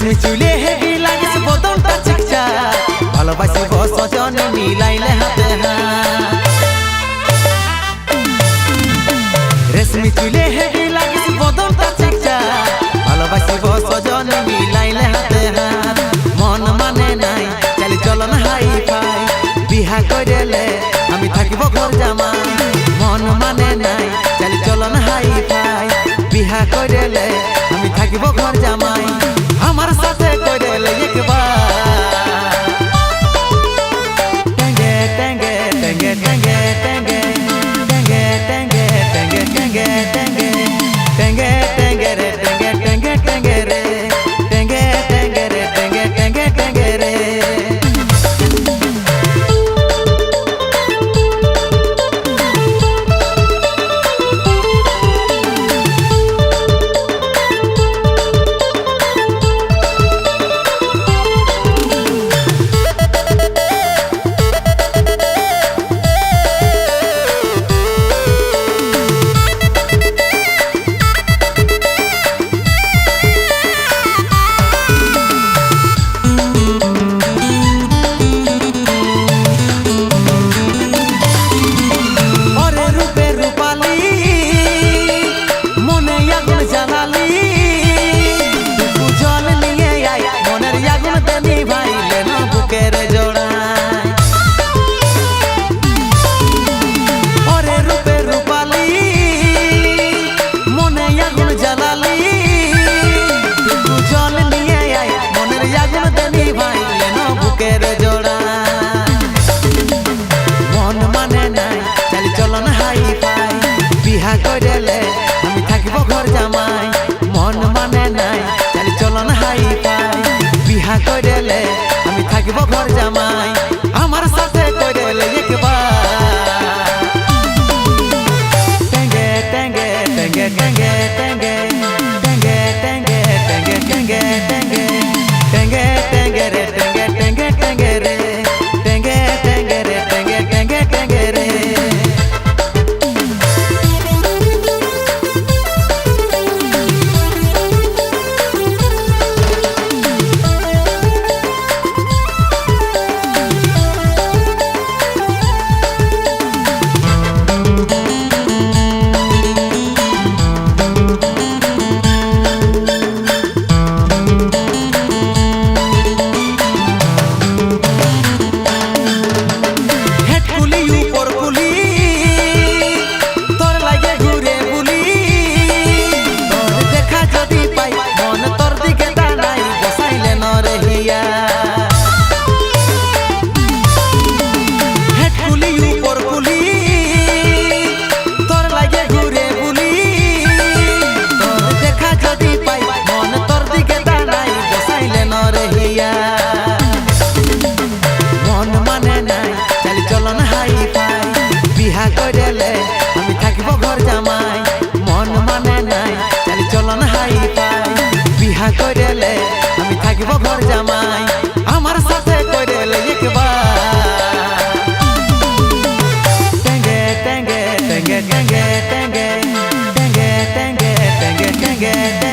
মিশে চুলে হেভি লাগিস বদনটা চিকচা। ভালোবাসি বসজন, মিলাইলে হাতে রেশমি চুলে হেভি লাগিস বদনটা চিকচা। ভালোবাসি বসজন, মিলাইলে হাতে মন মানে নাই, চালি চলন হাই ফাই বিহা করেলে আমি থাকিব ঘর জামা মন মানে নাই, চালি চলন হাই ফাই বিহা করেলে আমি থাকিব ঘর জামাই। get, get, get. বিহা করেলে আমি থাকিব ঘর জামাই, মন মানে নাই চালি চলন হাই পাই বিহা করেলে আমি থাকিব ঘর জামাই করেলে আমি থাকিব ঘর জামাই আমার সাথে করেলে একবার টেঙ্গে টেঙ্গে টেঙ্গে টেঙ্গে টেঙ্গে টেঙ্গে টেঙ্গে টেঙ্গে টেঙ্গে টেঙ্গে